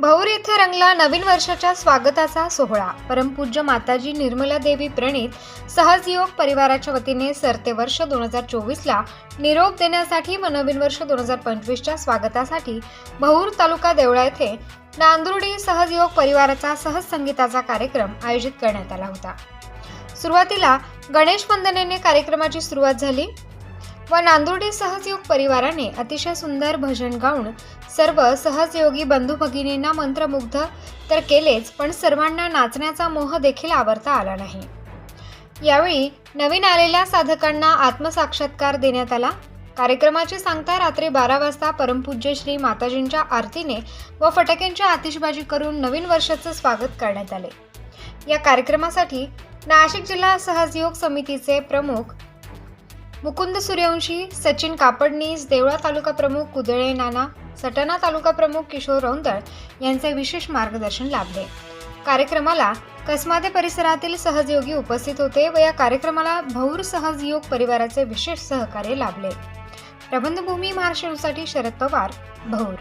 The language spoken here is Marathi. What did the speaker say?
भौर येथे रंगला नवीन वर्षाच्या स्वागताचा सोहळा. परमपूज्य माताजी निर्मला देवी प्रणित सहजयोग परिवाराच्या वतीने सरते वर्ष दोन हजार चोवीसला निरोप देण्यासाठी व नवीन वर्ष दोन हजार पंचवीसच्या स्वागतासाठी भौर तालुका देवळा येथे नांदुर्डी सहजयोग परिवाराचा सहज संगीताचा कार्यक्रम आयोजित करण्यात आला होता. सुरुवातीला गणेश वंदनेने कार्यक्रमाची सुरुवात झाली. व नांदुर्डी सहजयोग परिवाराने अतिशय सुंदर भजन गाऊन सर्व सहजयोगी बंधू भगिनींना मंत्रमुग्ध तर केलेच पण सर्वांना नाचण्याचा मोह देखील आवरता आला नाही. यावेळी नवीन आलेल्या साधकांना आत्मसाक्षात्कार देण्यात आला. कार्यक्रमाची सांगता रात्री बारा वाजता परमपूज्य श्री माताजींच्या आरतीने व फटाक्यांची आतिषबाजी करून नवीन वर्षाचं स्वागत करण्यात आले. या कार्यक्रमासाठी नाशिक जिल्हा सहजयोग समितीचे प्रमुख मुकुंद सूर्यवंशी सचिन कापडनीस देवळा तालुका प्रमुख कुदळे नाना सटाणा तालुका प्रमुख किशोर रौंदळ यांचे विशेष मार्गदर्शन लाभले. कार्यक्रमाला कसमादे परिसरातील सहजयोगी उपस्थित होते व या कार्यक्रमाला भौर सहजयोग परिवाराचे विशेष सहकार्य लाभले. प्रबंधभूमी महाराष्ट्रासाठी शरद पवार भौर.